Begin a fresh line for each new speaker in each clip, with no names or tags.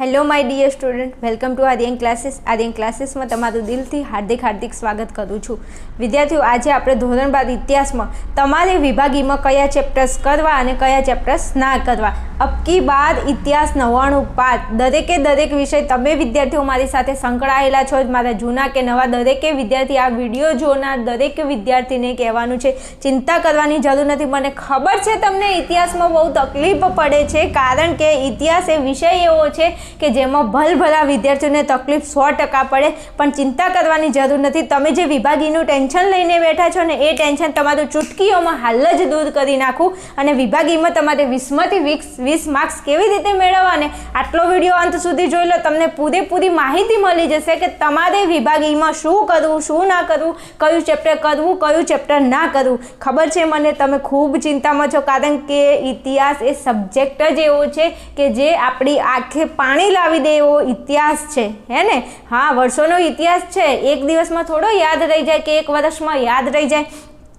Hello my dear student welcome to Aryan classes Aryan ક્લાસીસમાં તમારું દિલથી હાર્દિક હાર્દિક સ્વાગત કરું છું. વિદ્યાર્થીઓ, આજે આપણે ધોરણ બાદ ઇતિહાસમાં તમારે વિભાગીમાં કયા ચેપ્ટર્સ કરવા અને કયા ચેપ્ટર્સ ના કરવા. અબકી બાદ ઇતિહાસ નવ્વાણું પાઠ. દરેકે દરેક વિષય તમે વિદ્યાર્થીઓ મારી સાથે સંકળાયેલા છો. મારા જૂના કે નવા દરેકે વિદ્યાર્થી આ વીડિયો જોનાર દરેક વિદ્યાર્થીને કહેવાનું છે, ચિંતા કરવાની જરૂર નથી. મને ખબર છે તમને ઇતિહાસમાં બહુ તકલીફ પડે છે, કારણ કે ઇતિહાસ એ વિષય એવો છે કે જેમાં ભલભલા વિદ્યાર્થીઓને તકલીફ સો ટકા પડે, પણ ચિંતા કરવાની જરૂર નથી. તમે જે વિભાગીનું ટેન્શન લઈને બેઠા છો ને, એ ટેન્શન તમારું ચૂટકીઓમાં હાલ જ દૂર કરી નાખું અને વિભાગીમાં તમારે વીસમાંથી વીસ વીસ માર્ક્સ કેવી રીતે મેળવવાને? આટલો વીડિયો અંત સુધી જોઈ લો, તમને પૂરેપૂરી માહિતી મળી જશે કે તમારે વિભાગીમાં શું કરવું, શું ના કરવું, કયું ચેપ્ટર કરવું, કયું ચેપ્ટર ના કરવું. ખબર છે મને, તમે ખૂબ ચિંતામાં છો, કારણ કે ઇતિહાસ એ સબ્જેક્ટ જ એવો છે કે જે આપણી આંખે પાણી લાવી દે એવો ઇતિહાસ છે, હે ને? હા, વર્ષોનો ઇતિહાસ છે. એક દિવસમાં થોડો યાદ રહી જાય કે એક વર્ષમાં યાદ રહી જાય.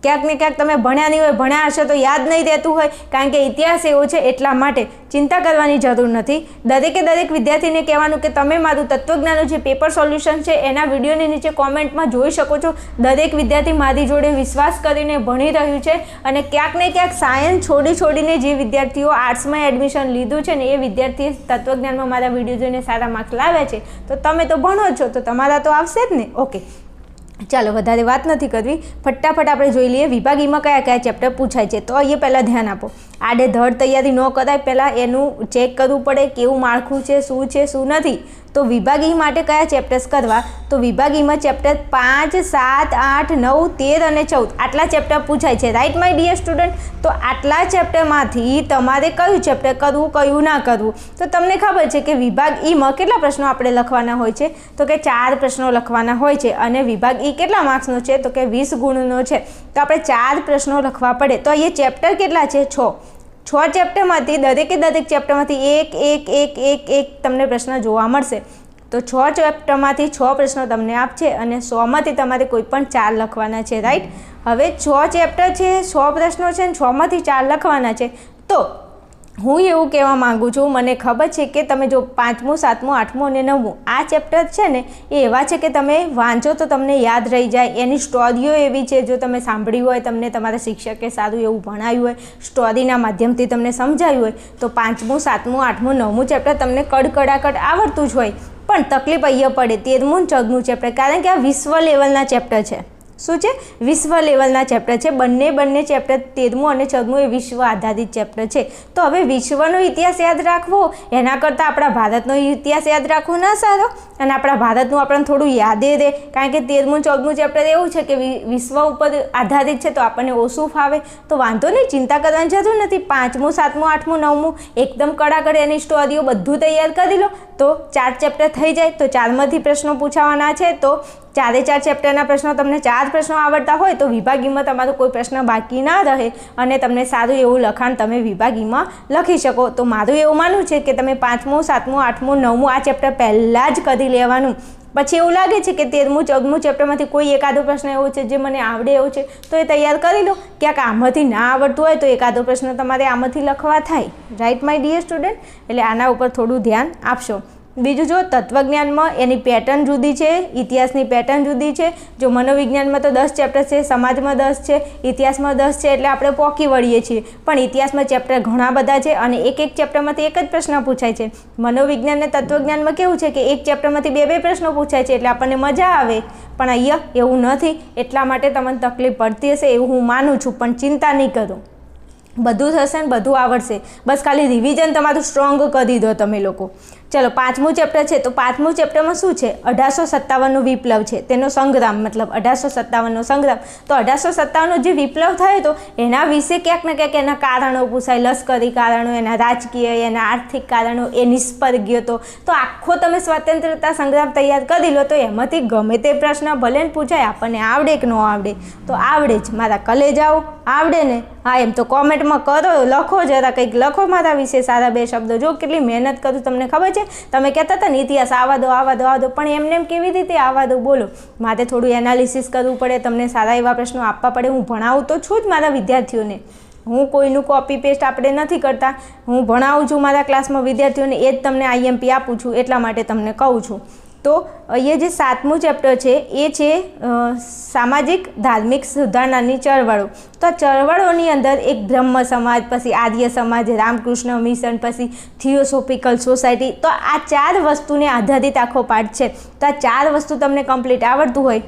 ક્યાંક ને ક્યાંક તમે ભણ્યા નહીં હોય, ભણ્યા હશો તો યાદ નહીં રહેતું હોય, કારણ કે ઇતિહાસ એવો છે એટલા માટે ચિંતા કરવાની જરૂર નથી. દરેકે દરેક વિદ્યાર્થીને કહેવાનું કે તમે મારું તત્વજ્ઞાનનું જે પેપર સોલ્યુશન છે એના વિડીયોની નીચે કોમેન્ટમાં જોઈ શકો છો. દરેક વિદ્યાર્થી મારી જોડે વિશ્વાસ કરીને ભણી રહ્યું છે અને ક્યાંક ને ક્યાંક સાયન્સ છોડી છોડીને જે વિદ્યાર્થીઓ આર્ટ્સમાં એડમિશન લીધું છે ને એ વિદ્યાર્થી તત્વજ્ઞાનમાં મારા વીડિયો જોઈને સારા માર્ક્સ લાવ્યા છે. તો તમે તો ભણો છો, તો તમારા તો આવશે જ ને? ઓકે ચાલો, વધારે વાત નથી કરવી. ફટાફટ આપણે જોઈ લઈએ વિભાગીમાં કયા કયા ચેપ્ટર પૂછાય છે. તો અહીંયા પહેલાં ધ્યાન આપો. આડે ધડ તૈયારી ન કરાય. પહેલાં એનું ચેક કરવું પડે. કેવું માળખું છે, શું છે, શું નથી. તો વિભાગી માટે કયા ચેપ્ટર્સ કરવા? તો વિભાગીમાં ચેપ્ટર પાંચ, સાત, આઠ, નવ, તેર અને ચૌદ. આટલા ચેપ્ટર પૂછાય છે. રાઈટ માય ડિયર સ્ટુડન્ટ તો આટલા ચેપ્ટરમાંથી તમારે કયું ચેપ્ટર કરવું, કયું ના કરવું? તો તમને ખબર છે કે વિભાગ ઈમાં કેટલા પ્રશ્નો આપણે લખવાના હોય છે? તો કે ચાર પ્રશ્નો લખવાના હોય છે અને વિભાગ ઈ કેટલા માર્ક્સનો છે? તો કે વીસ ગુણનો છે. તો આપણે ચાર પ્રશ્નો લખવા પડે. તો અહીંયા ચેપ્ટર કેટલા છે? છ. છ ચેપ્ટરમાંથી દરેકે દરેક ચેપ્ટરમાંથી એક એક એક એક એક તમને પ્રશ્ન જોવા મળશે. તો છ ચેપ્ટરમાંથી છ પ્રશ્નો તમને આપશે અને સોમાંથી તમારે કોઈ પણ ચાર લખવાના છે રાઈટ હવે છ ચેપ્ટર છે, સો પ્રશ્નો છે અને છમાંથી ચાર લખવાના છે. તો હું એવું કહેવા માગું છું, મને ખબર છે કે તમે જો પાંચમું, સાતમું, આઠમું અને નવમું આ ચેપ્ટર છે ને, એ એવા છે કે તમે વાંચો તો તમને યાદ રહી જાય. એની સ્ટોરીઓ એવી છે, જો તમે સાંભળ્યું હોય, તમને તમારા શિક્ષકે સારું એવું ભણાવ્યું હોય, સ્ટોરીના માધ્યમથી તમને સમજાવ્યું હોય, તો પાંચમું, સાતમું, આઠમું, નવમું ચેપ્ટર તમને કડકડાકડ આવડતું જ હોય. પણ તકલીફ અહીંયા પડે, તેરમું ચૌદમું ચેપ્ટર કારણ કે આ વિશ્વ લેવલના ચેપ્ટર છે. શું છે? વિશ્વ લેવલના ચેપ્ટર છે. બંને બંને ચેપ્ટર તેરમું અને ચૌદમું એ વિશ્વ આધારિત ચેપ્ટર છે. તો હવે વિશ્વનો ઇતિહાસ યાદ રાખવો. એના કરતાં આપણા ભારતનો ઇતિહાસ યાદ રાખવો ના સારો. અને આપણા ભારતનું આપણને થોડું યાદે રહે કારણ કે તેરમું, ચૌદમું ચેપ્ટર એવું છે કે વિશ્વ ઉપર આધારિત છે, તો આપણને ઓછું ફાવે? તો વાંધો નહીં, ચિંતા કરવાની જરૂર નથી. પાંચમું, સાતમું, આઠમું, નવમું, એકદમ કડાકડ એની સ્ટોરીઓ બધું તૈયાર કરી લો. તો ચાર ચેપ્ટર થઈ જાય. તો ચારમાંથી પ્રશ્નો પૂછાવાના છે. તો ચારે ચાર ચેપ્ટરના પ્રશ્નો તમને ચાર પ્રશ્નો આવડતા હોય, તો વિભાગીમાં તમારો કોઈ પ્રશ્ન બાકી ના રહે. અને તમને સારું એવું લખાણ તમે વિભાગીમાં લખી શકો. તો મારું એવું માનવું છે કે તમે પાંચમું, સાતમું, આઠમું, નવમું આ ચેપ્ટર પહેલાં જ કરી લેવાનું. પછી એવું લાગે છે કે તેરમું ચૌદમું ચેપ્ટરમાંથી કોઈ એકાદો પ્રશ્ન એવો છે જે મને આવડે એવો છે, તો એ તૈયાર કરી લો. ક્યાંક આમાંથી ના આવડતું હોય તો એકાદો પ્રશ્ન તમારે આમાંથી લખવા થાય. રાઈટ માય ડિયર સ્ટુડન્ટ એટલે આના ઉપર થોડું ધ્યાન આપશો. બીજું જો તત્વજ્ઞાનમાં એની પેટર્ન જુદી છે, ઇતિહાસની પેટર્ન જુદી છે, જો મનોવિજ્ઞાનમાં તો દસ ચેપ્ટર છે, સમાજમાં દસ છે, ઇતિહાસમાં દસ છે, એટલે આપણે પોકી વળીએ છીએ. પણ ઇતિહાસમાં ચેપ્ટર ઘણા બધા છે અને એક એક ચેપ્ટરમાંથી એક જ પ્રશ્ન પૂછાય છે. મનોવિજ્ઞાન અને તત્વજ્ઞાનમાં કેવું છે કે એક ચેપ્ટરમાંથી બે બે પ્રશ્નો પૂછાય છે એટલે આપણને મજા આવે. પણ અહીંયા એવું નથી. એટલા માટે તમને તકલીફ પડતી હશે એવું હું માનું છું, પણ ચિંતા નહીં કરો. બધું થશે ને બધું આવડશે. બસ ખાલી રિવિઝન તમારું સ્ટ્રોંગ કરી દો તમે લોકો. ચલો, પાંચમું ચેપ્ટર છે. તો પાંચમું ચેપ્ટરમાં શું છે? અઢારસો સત્તાવનનો વિપ્લવ છે. તેનો સંગ્રામ, મતલબ અઢારસો સત્તાવનનો સંગ્રામ. તો અઢારસો સત્તાવનનો જે વિપ્લવ થયો હતો એના વિશે ક્યાંક ને ક્યાંક એના કારણો પૂછાય. લશ્કરી કારણો, એના રાજકીય, એના આર્થિક કારણો, એ નિષ્ફળ હતો તો આખો તમે સ્વતંત્રતા સંગ્રામ તૈયાર કરી લો તો એમાંથી ગમે તે પ્રશ્ન ભલે ને પૂછાય, આપણને આવડે કે ન આવડે. તો આવડે જ. મારા કલેજાઓ આવડે ને? હા, એમ તો કોમેન્ટમાં કરો. લખો જરા કંઈક. લખો મારા વિશે સારા બે શબ્દો. જો કેટલી મહેનત કરું તમને ખબર છે? તમે કહેતા હતા ને, ઇતિહાસ આવા દો આવા દો આવા દો. પણ એમને એમ કેવી રીતે આવા દો? બોલો. મારે થોડું એનાલિસિસ કરવું પડે, તમને સારા એવા પ્રશ્નો આપવા પડે. હું ભણાવું તો છું જ મારા વિદ્યાર્થીઓને. હું કોઈનું કોપી પેસ્ટ આપણે નથી કરતા. હું ભણાવું છું મારા ક્લાસમાં વિદ્યાર્થીઓને, એ જ તમને આઈએમપી આપું છું, એટલા માટે તમને કહું છું. તો અહીંયા જે સાતમું ચેપ્ટર છે, એ છે સામાજિક ધાર્મિક સુધારણાની ચળવળો. તો આ ચળવળોની અંદર એક બ્રહ્મ સમાજ, પછી આર્ય સમાજ, રામકૃષ્ણ મિશન, પછી થિયોસોફિકલ સોસાયટી. તો આ ચાર વસ્તુને આધારિત આખો પાઠ છે. તો આ ચાર વસ્તુ તમને કમ્પ્લીટ આવડતું હોય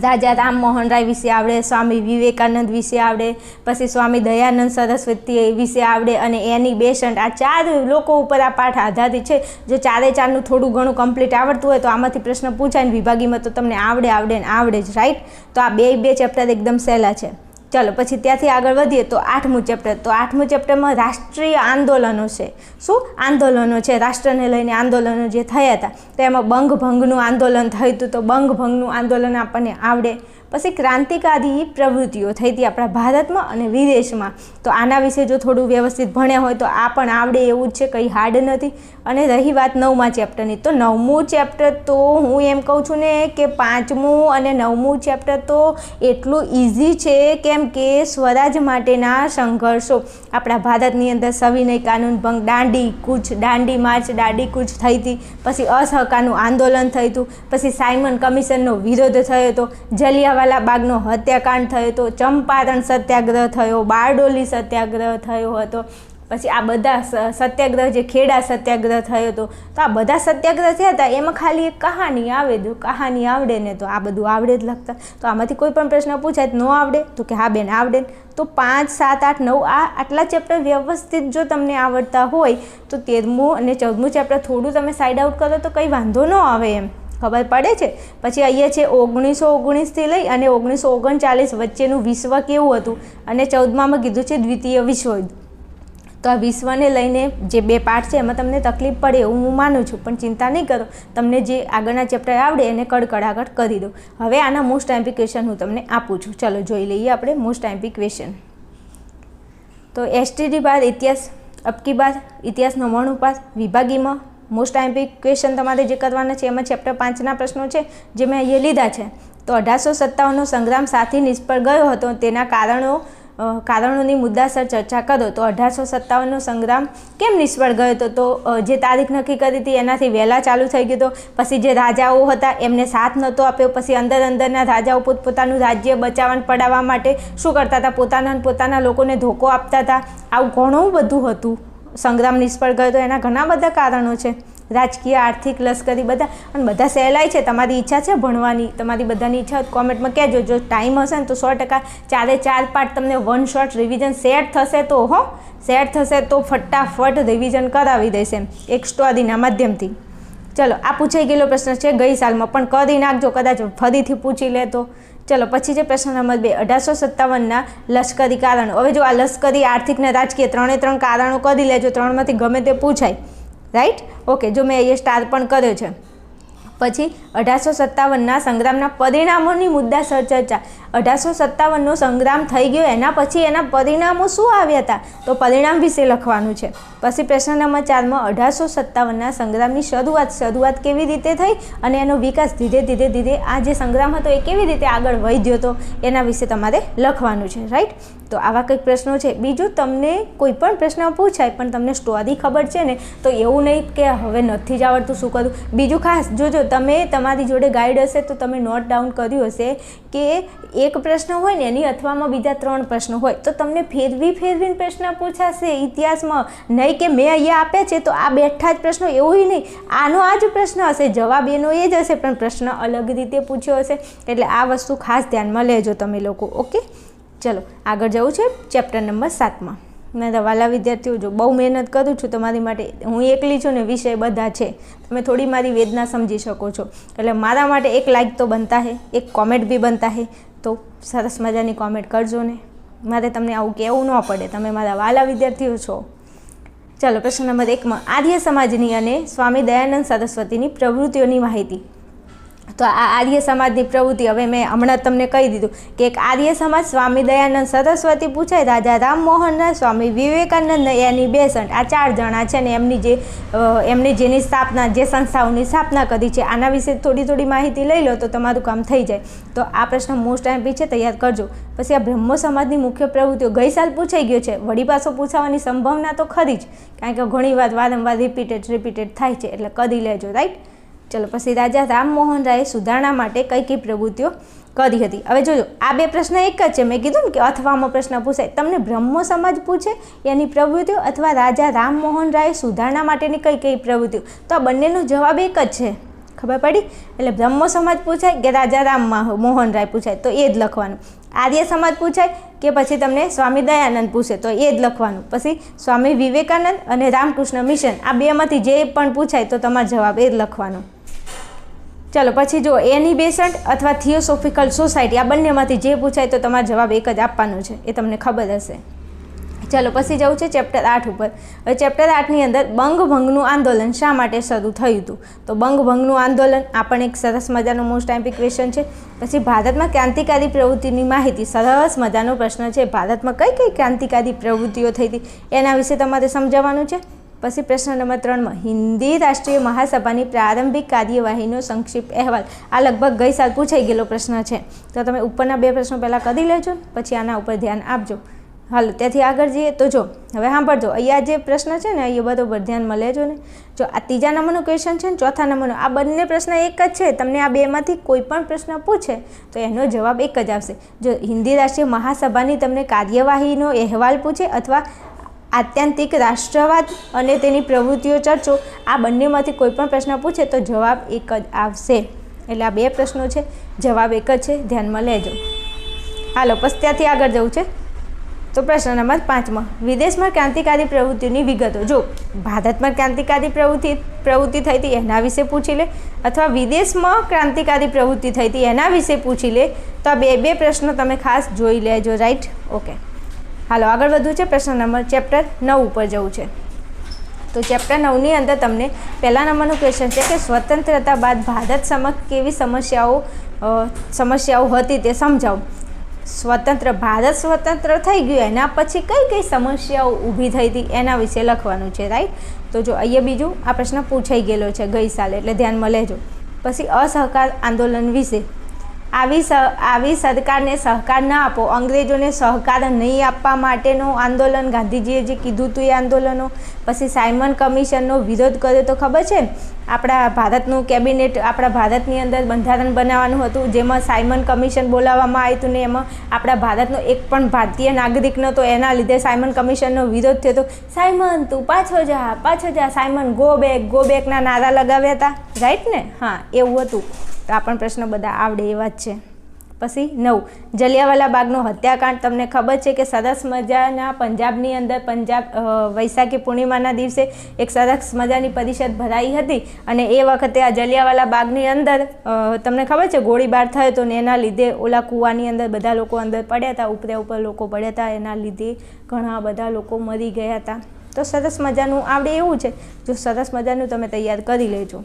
રાજા રામમોહન રાય વિશે આવડે, સ્વામી વિવેકાનંદ વિશે આવડે, પછી સ્વામી દયાનંદ સરસ્વતી વિશે આવડે અને એની બેસન્ટ આ ચાર લોકો ઉપર આ પાઠ આધારિત છે. જો ચારે ચારનું થોડું ઘણું કમ્પ્લીટ આવડતું હોય તો આમાંથી પ્રશ્ન પૂછાય ને વિભાગીમાં તો તમને આવડે આવડે ને આવડે જ રાઈટ તો આ બે બે ચેપ્ટર એકદમ સહેલા છે. ચાલો, પછી ત્યાંથી આગળ વધીએ તો આઠમું ચેપ્ટર તો આઠમું ચેપ્ટરમાં રાષ્ટ્રીય આંદોલનો છે. શું? આંદોલનો છે. રાષ્ટ્રને લઈને આંદોલનો જે થયા હતા તો એમાં બંગભંગનું આંદોલન થયું હતું. તો બંગભંગનું આંદોલન આપણને આવડે પછી ક્રાંતિકારી પ્રવૃત્તિઓ થઈ હતી આપણા ભારતમાં અને વિદેશમાં. તો આના વિશે જો થોડું વ્યવસ્થિત ભણ્યા હોય તો આ પણ આવડે એવું જ છે, કંઈ હાર્ડ નથી. અને રહી વાત નવમા ચેપ્ટરની. તો નવમું ચેપ્ટર તો હું એમ કહું છું ને કે પાંચમું અને નવમું ચેપ્ટર તો એટલું ઇઝી છે કેમ કે સ્વરાજ માટેના સંઘર્ષો. આપણા ભારતની અંદર સવિનય કાનૂન ભંગ, દાંડી કૂચ, દાંડી માર્ચ, દાંડી કૂચ થઈ હતી. પછી અસહકારનું આંદોલન થયું હતું. પછી સાયમન કમિશનનો વિરોધ થયો હતો. જલિયાવાલા બાગનો હત્યાકાંડ થયો હતો, ચંપારણ સત્યાગ્રહ થયો, બારડોલી સત્યાગ્રહ થયો હતો, પછી આ બધા સત્યાગ્રહ જે ખેડા સત્યાગ્રહ થયો હતો. તો આ બધા સત્યાગ્રહ થયા હતા, એમાં ખાલી એક કહાની આવે જો કહાની આવડે ને તો આ બધું આવડે જ લખતા. તો આમાંથી કોઈ પણ પ્રશ્ન પૂછાય ન આવડે, તો કે હા બેન આવડે તો પાંચ, સાત, આઠ, નવ, આ આટલા ચેપ્ટર વ્યવસ્થિત જો તમને આવડતા હોય, તો તેરમું અને ચૌદમું ચેપ્ટર થોડું તમે સાઈડ આઉટ કરો તો કંઈ વાંધો ન આવે એમ. ખબર પડે છે? પછી અહીંયા છે ઓગણીસો ઓગણીસથી લઈ અને ઓગણીસો ઓગણચાલીસ વચ્ચેનું વિશ્વ કેવું હતું? અને ચૌદમામાં કીધું છે દ્વિતીય વિશ્વયુદ્ધ તો આ વિશ્વને લઈને જે બે પાઠ છે, એમાં તમને તકલીફ પડે એવું હું માનું છું, પણ ચિંતા નહીં કરો. તમને જે આગળના ચેપ્ટર આવડે એને કડકડાગડ કરી દો. હવે આના મોસ્ટ આઈમ્પી ક્વેશ્ચન હું તમને આપું છું. ચલો જોઈ લઈએ આપણે મોસ્ટ આઈમ્પી ક્વેશ્ચન તો એસટીડી બાદ ઇતિહાસ, અબકી બાદ ઇતિહાસ, નવ્વાણું પાસ વિભાગીમાં મોસ્ટ આઈમ્પી ક્વેશ્ચન તમારે જે કરવાના છે, એમાં ચેપ્ટર પાંચના પ્રશ્નો છે, જે મેં અહીંયા લીધા છે. તો અઢારસો સત્તાવનનો સંગ્રામ સાથી નિષ્ફળ ગયો હતો, તેના કારણો કારણોની મુદ્દાસર ચર્ચા કરો. તો અઢારસો સત્તાવનનો સંગ્રામ કેમ નિષ્ફળ ગયો હતો? તો જે તારીખ નક્કી કરી હતી, એનાથી વહેલા ચાલુ થઈ ગયો હતો પછી જે રાજાઓ હતા, એમને સાથ નહોતો આપ્યો. પછી અંદર અંદરના રાજાઓ પોતપોતાનું રાજ્ય બચાવવાનું પડાવવા માટે શું કરતા હતા? પોતાના પોતાના લોકોને ધોકો આપતા હતા. આવું ઘણું બધું હતું. સંગ્રામ નિષ્ફળ ગયો તો એના ઘણા બધા કારણો છે. રાજકીય, આર્થિક, લશ્કરી બધા અને બધા સહેલાઈ છે. તમારી ઈચ્છા છે ભણવાની. તમારી બધાની ઈચ્છા કોમેન્ટમાં કહેજો. જો ટાઈમ હશે ને તો સો ટકા ચારે ચાર પાર્ટ તમને વન શોટ રિવિઝન સેટ થશે તો હો સેટ થશે તો ફટાફટ રિવિઝન કરાવી દેશે એક સ્ટોરીના માધ્યમથી. ચલો, આ પૂછાઈ ગયેલો પ્રશ્ન છે ગઈ સાલમાં. પણ કરી નાખજો. કદાચ ફરીથી પૂછી લે તો ચલો, પછી છે પ્રશ્ન નંબર બે. અઢારસો સત્તાવનના લશ્કરી કારણો. હવે જો આ લશ્કરી આર્થિક ને રાજકીય ત્રણે ત્રણ કારણો કરી લેજો, ત્રણમાંથી ગમે તે પૂછાય. રાઈટ ઓકે જો મેં અહીંયા સ્ટાર પણ કર્યો છે. પછી, અઢારસો સત્તાવનના સંગ્રામના પરિણામોની મુદ્દાસર ચર્ચા. અઢારસો સત્તાવનનો સંગ્રામ થઈ ગયો. એના પછી એના પરિણામો શું આવ્યા હતા? તો પરિણામ વિશે લખવાનું છે. પછી પ્રશ્ન નંબર ચારમાં, અઢારસો સત્તાવનના સંગ્રામની શરૂઆત શરૂઆત કેવી રીતે થઈ અને એનો વિકાસ ધીરે ધીરે ધીરે આ જે સંગ્રામ હતો એ કેવી રીતે આગળ વધ્યો હતો એના વિશે તમારે લખવાનું છે, રાઈટ? તો આવા કંઈક પ્રશ્નો છે. બીજું તમને કોઈ પણ પ્રશ્ન પૂછાય પણ તમને સ્ટોરી ખબર છે ને, તો એવું નહીં કે હવે નથી જ આવડતું શું કરું. બીજું ખાસ, જોજો, તમે તમારી જોડે ગાઈડ હશે તો તમે નોટ ડાઉન કર્યું હશે કે એક પ્રશ્ન હોય ને એની અથવામાં બીજા ત્રણ પ્રશ્નો હોય, તો તમને ફેરવી ફેરવીને પ્રશ્ન પૂછાશે ઇતિહાસમાં. નહીં કે મેં અહીંયા આપ્યા છે, તો આ બેઠા જ પ્રશ્નો, એવું નહીં. આનો આ જ પ્રશ્ન હશે, જવાબ એનો એ જ હશે, પણ પ્રશ્ન અલગ રીતે પૂછ્યો હશે. એટલે આ વસ્તુ ખાસ ધ્યાનમાં લેજો તમે લોકો, ઓકે? ચલો, આગળ જવું છે ચેપ્ટર નંબર સાતમાં. મેં વાલા વિદ્યાર્થીઓ, જો બહુ મહેનત કરું છું તમારી માટે હું એકલી છું ને વિષય બધા છે. તમે થોડી મારી વેદના સમજી શકો છો. એટલે મારા માટે એક લાઇક તો બનતા હે, એક કોમેન્ટ બી બનતા હે. તો સરસ મજાની કોમેન્ટ કરજો ને. મારે તમને આવું કહેવું ન પડે. તમે મારા વાલા વિદ્યાર્થીઓ છો. ચાલો પ્રશ્ન નંબર એકમાં. આર્ય સમાજની અને સ્વામી દયાનંદ સરસ્વતીની પ્રવૃત્તિઓની માહિતી. તો આ આર્ય સમાજની પ્રવૃત્તિ હવે મેં હમણાં તમને કહી દીધું કે એક આર્ય સમાજ સ્વામી દયાનંદ સરસ્વતી પૂછાય રાજા રામમોહન સ્વામી વિવેકાનંદ એની બેસન્ટ આ ચાર જણા છે ને એમની જે એમની જેની સ્થાપના, જે સંસ્થાઓની સ્થાપના કરી છે, આના વિશે થોડી થોડી માહિતી લઈ લો તો તમારું કામ થઈ જાય. તો આ પ્રશ્ન મોસ્ટ એમપી છે તૈયાર કરજો. પછી આ બ્રહ્મો સમાજની મુખ્ય પ્રવૃત્તિઓ ગઈ સાલ પૂછાઈ ગયો છે. વળી પાછો પૂછાવાની સંભાવના તો ખરી જ, કારણ કે ઘણી વાર વારંવાર રિપીટેડ રિપીટેડ થાય છે, એટલે કરી લેજો રાઈટ ચલો, પછી રાજા રામમોહન રાયે સુધારણા માટે કઈ કઈ પ્રવૃત્તિઓ કરી હતી? હવે જોજો, આ બે પ્રશ્ન એક જ છે. મેં કીધું ને કે અથવામાં પ્રશ્ન પૂછાય. તમને બ્રહ્મો સમાજ પૂછે એની પ્રવૃત્તિઓ અથવા રાજા રામમોહન રાયે સુધારણા માટેની કઈ કઈ પ્રવૃત્તિઓ? તો આ બંનેનો જવાબ એક જ છે. ખબર પડી? એટલે બ્રહ્મો સમાજ પૂછાય કે રાજા રામ મોહન રાય પૂછાય? તો એ જ લખવાનું. આર્ય સમાજ પૂછાય કે પછી તમને સ્વામી દયાનંદ પૂછે? તો એ જ લખવાનું. પછી સ્વામી વિવેકાનંદ અને રામકૃષ્ણ મિશન. આ બેમાંથી જે પણ પૂછાય તો તમારો જવાબ એ જ લખવાનો. ચાલો, પછી જો એની બેસન્ટ અથવા થિયોસોફિકલ સોસાયટી, આ બંનેમાંથી જે પૂછાય તો તમારો જવાબ એક જ આપવાનો છે, એ તમને ખબર હશે. ચાલો, પછી જવું છે ચેપ્ટર આઠ ઉપર. હવે ચેપ્ટર આઠની અંદર બંગભંગનું આંદોલન શા માટે શરૂ થયું હતું? તો બંગભંગનું આંદોલન, આ પણ એક સરસ મજાનો મોસ્ટ ટાઈમ્પી ક્વેશ્ચન છે. પછી ભારતમાં ક્રાંતિકારી પ્રવૃત્તિની માહિતી, સરસ મજાનો પ્રશ્ન છે. ભારતમાં કઈ કઈ ક્રાંતિકારી પ્રવૃત્તિઓ થઈ હતી? એના વિશે તમારે સમજાવવાનું છે? પછી પ્રશ્ન નંબર ત્રણમાં, હિન્દી રાષ્ટ્રીય મહાસભાની પ્રારંભિક કાર્યવાહીનો સંક્ષિપ્ત અહેવાલ. આ લગભગ ગઈ સાલ પૂછાઈ ગયેલો પ્રશ્ન છે. તો તમે ઉપરના બે પ્રશ્નો પહેલાં કરી લેજો, પછી આના ઉપર ધ્યાન આપજો. હાલો, ત્યાંથી આગળ જઈએ. તો જો, હવે સાંભળજો. અહીંયા જે પ્રશ્ન છે ને, અહીંયા બરોબર ધ્યાનમાં લેજો ને. જો, આ ત્રીજા નંબરનો ક્વેશ્ચન છે ને, ચોથા નંબરનો, આ બંને પ્રશ્ન એક જ છે. તમને આ બેમાંથી કોઈ પણ પ્રશ્ન પૂછે, તો એનો જવાબ એક જ આવશે. જો, હિન્દી રાષ્ટ્રીય મહાસભાની તમને કાર્યવાહીનો અહેવાલ પૂછે અથવા આત્યંતિક રાષ્ટ્રવાદ અને તેની પ્રવૃત્તિઓ ચર્ચો, આ બંનેમાંથી કોઈ પણ પ્રશ્ન પૂછે તો જવાબ એક જ આવશે. એટલે આ બે પ્રશ્નો છે, જવાબ એક જ છે, ધ્યાનમાં લેજો. હાલો પછી ત્યાંથી આગળ જવું છે. તો પ્રશ્ન નંબર પાંચમાં, વિદેશમાં ક્રાંતિકારી પ્રવૃત્તિની વિગતો. જો ભારતમાં ક્રાંતિકારી પ્રવૃત્તિ પ્રવૃત્તિ થઈ હતી એના વિશે પૂછી લે, અથવા વિદેશમાં ક્રાંતિકારી પ્રવૃત્તિ થઈ હતી એના વિશે પૂછી લે, તો આ બે બે પ્રશ્નો તમે ખાસ જોઈ લેજો, રાઈટ? ઓકે. હાલો, આગળ વધવું છે પ્રશ્ન નંબર ચેપ્ટર નવ ઉપર જવું છે. તો ચેપ્ટર નવની અંદર તમને પહેલા નંબરનું ક્વેશ્ચન છે કે સ્વતંત્રતા બાદ ભારત સમક્ષ કેવી સમસ્યાઓ સમસ્યાઓ હતી તે સમજાવો. સ્વતંત્ર, ભારત સ્વતંત્ર થઈ ગયું, એના પછી કઈ કઈ સમસ્યાઓ ઊભી થઈ હતી એના વિશે લખવાનું છે રાઈટ તો જો અહીંયા બીજું આ પ્રશ્ન પૂછાઈ ગયેલો છે ગઈ સાલે, એટલે ધ્યાનમાં લેજો. પછી અસહકાર આંદોલન વિશે આવી સ, આવી સરકારને સહકાર ન આપો. અંગ્રેજોને સહકાર નહીં આપવા માટેનું આંદોલન, ગાંધીજીએ જે કીધું હતું એ આંદોલનો. પછી સાયમન કમિશનનો વિરોધ કર્યો તો ખબર છે? આપણા ભારતનું કેબિનેટ, આપણા ભારતની અંદર બંધારણ બનાવવાનું હતું, જેમાં સાયમન કમિશન બોલાવવામાં આવ્યું હતું ને એમાં આપણા ભારતનો એક પણ ભારતીય નાગરિક નહોતો. એના લીધે સાયમન કમિશનનો વિરોધ થયો હતો. સાયમન તું પાછો જા પાછો જા. સાયમન ગો બેક ગો બેકના નારા લગાવ્યા હતા. રાઈટ ને? હા, એવું હતું. તો આ પણ પ્રશ્ન બધા આવડે એવા જ છે. પછી નવ. જલિયાવાલા બાગનો હત્યાકાંડ. તમને ખબર છે કે સરસ મજાના પંજાબની અંદર પંજાબ વૈશાખી પૂર્ણિમાના દિવસે એક સરસ મજાની પરિષદ ભરાઈ હતી અને એ વખતે આ જલિયાવાલા બાગની અંદર તમને ખબર છે ગોળીબાર થયો હતો ને એના લીધે ઓલા કૂવાની અંદર બધા લોકો અંદર પડ્યા હતા, ઉપરે ઉપર લોકો પડ્યા હતા, એના લીધે ઘણા બધા લોકો મરી ગયા હતા. તો સરસ મજાનું આવડે એવું છે. જો સરસ મજાનું તમે તૈયાર કરી લેજો.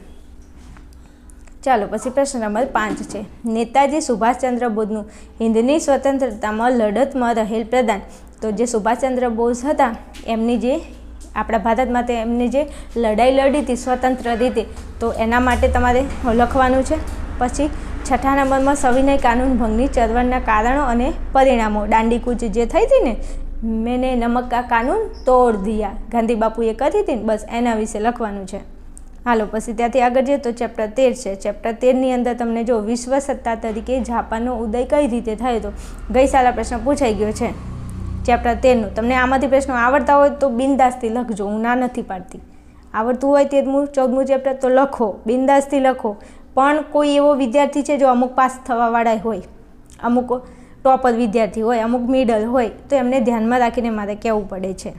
ચાલો, પછી પ્રશ્ન નંબર પાંચ છે. નેતાજી સુભાષચંદ્ર બોઝનું હિન્દની સ્વતંત્રતામાં લડતમાં રહેલ પ્રધાન. તો જે સુભાષચંદ્ર બોઝ હતા, એમની જે આપણા ભારત માટે એમની જે લડાઈ લડી હતી, સ્વતંત્ર રીતે તો એના માટે તમારે લખવાનું છે. પછી છઠ્ઠા નંબરમાં સવિનય કાનૂન ભંગની ચળવળના કારણો અને પરિણામો. દાંડીકૂચ જે થઈ હતી ને મેને નમક કા કાનૂન તોડ દિયા. ગાંધી બાપુએ કરી હતી ને, બસ એના વિશે લખવાનું છે. હાલો, પછી ત્યાંથી આગળ જઈએ તો ચેપ્ટર તેર છે. ચેપ્ટર તેરની અંદર તમને જો વિશ્વ સત્તા તરીકે જાપાનનો ઉદય કઈ રીતે થયો હતો ગઈ સાલા પ્રશ્ન પૂછાઈ ગયો છે. ચેપ્ટર તેરનું. તમને આમાંથી પ્રશ્નો આવડતા હોય તો બિંદાસથી લખજો, હું ના નથી પાડતી. આવડતું હોય તેરમું ચૌદમું ચેપ્ટર તો લખો, બિંદાસથી લખો. પણ કોઈ એવો વિદ્યાર્થી છે જો અમુક પાસ થવાવાળા હોય, અમુક ટોપર વિદ્યાર્થી હોય, અમુક મિડલ હોય, તો એમને ધ્યાનમાં રાખીને મારે કહેવું પડે છે.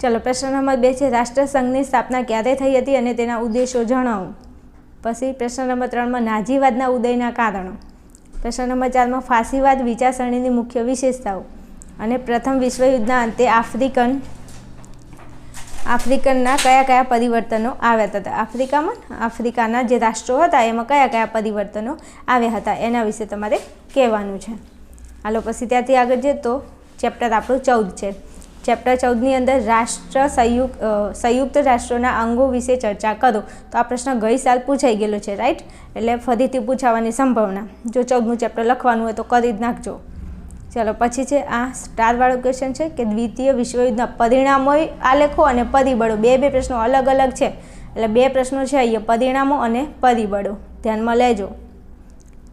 ચાલો, પ્રશ્ન નંબર બે છે, રાષ્ટ્રસંઘની સ્થાપના ક્યારે થઈ હતી અને તેના ઉદ્દેશો જણાવો. પછી પ્રશ્ન નંબર ત્રણમાં નાજીવાદના ઉદયના કારણો. પ્રશ્ન નંબર ચારમાં ફાંસીવાદ વિચારસરણીની મુખ્ય વિશેષતાઓ. અને પ્રથમ વિશ્વયુદ્ધના અંતે આફ્રિકન, આફ્રિકનના કયા કયા પરિવર્તનો આવ્યા હતા? આફ્રિકામાં? આફ્રિકાના જે રાષ્ટ્રો હતા, એમાં કયા કયા પરિવર્તનો આવ્યા હતા? એના વિશે તમારે કહેવાનું છે. હાલો, પછી ત્યાંથી આગળ જઈએ તો ચેપ્ટર આપણું ચૌદ છે. ચેપ્ટર ચૌદની અંદર રાષ્ટ્ર સંયુક્ત સંયુક્ત રાષ્ટ્રોના અંગો વિશે ચર્ચા કરો. તો આ પ્રશ્ન ગઈ સાલ પૂછાઈ ગયેલો છે રાઈટ એટલે ફરીથી પૂછાવાની સંભાવના. જો ચૌદનું ચેપ્ટર લખવાનું હોય તો કરી જ નાખજો. ચલો, પછી છે આ સ્ટારવાળો ક્વેશ્ચન છે કે દ્વિતીય વિશ્વયુદ્ધના પરિણામો આલેખો અને પરિબળો. બે બે પ્રશ્નો અલગ અલગ છે. એટલે બે પ્રશ્નો છે અહીંયા, પરિણામો અને પરિબળો. ધ્યાનમાં લેજો.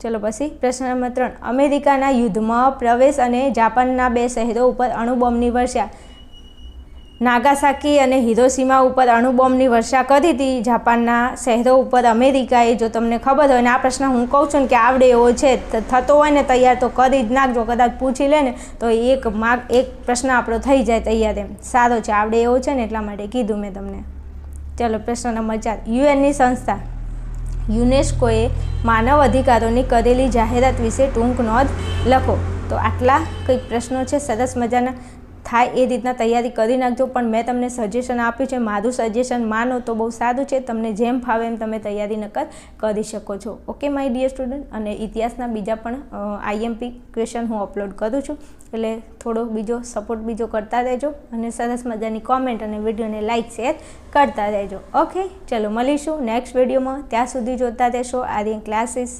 ચલો પછી પ્રશ્ન નંબર ત્રણ. અમેરિકાના યુદ્ધમાં પ્રવેશ અને જાપાનના બે શહેરો ઉપર અણુબોમ્બની વર્ષા. નાગાસાકી અને હિરોસીમા ઉપર અણુબોમ્બની વર્ષા કરી હતી? જાપાનના શહેરો ઉપર અમેરિકાએ, જો તમને ખબર હોય, ને આ પ્રશ્ન હું કહું છું ને કે આવડે એવો છે થતો હોય ને તૈયાર તો કરી જ નાખજો, કદાચ પૂછી લે ને, તો એક માર્ક એક પ્રશ્ન આપણો થઈ જાય તૈયાર એમ. સારો છે, આવડે એવો છે ને એટલા માટે કીધું મેં તમને. ચલો પ્રશ્ન નંબર ચાર. યુએનની સંસ્થા. યુનેસ્કોએ માનવ અધિકારોની કરેલી જાહેરાત વિશે ટૂંક નોંધ લખો. તો આટલા કંઈક પ્રશ્નો છે. સરસ મજાના થાય એ રીતના તૈયારી કરી નાખજો. પણ મેં તમને સજેશન આપ્યું છે, મારું સજેશન માનો તો બહુ સારું છે. તમને જેમ ફાવે એમ તમે તૈયારી નકર કરી શકો છો. ઓકે માય ડિયર સ્ટુડન્ટ અને ઇતિહાસના બીજા પણ આઈએમપી ક્વેશ્ચન હું અપલોડ કરું છું. એટલે થોડો બીજો સપોર્ટ બીજો કરતા રહેજો અને સરસ મજાની કોમેન્ટ અને વિડીયોને લાઇક શેર કરતા રહેજો. ઓકે ચલો મળીશું નેક્સ્ટ વિડીયોમાં ત્યાં સુધી જોતા રહેશો. આર્યન ક્લાસીસ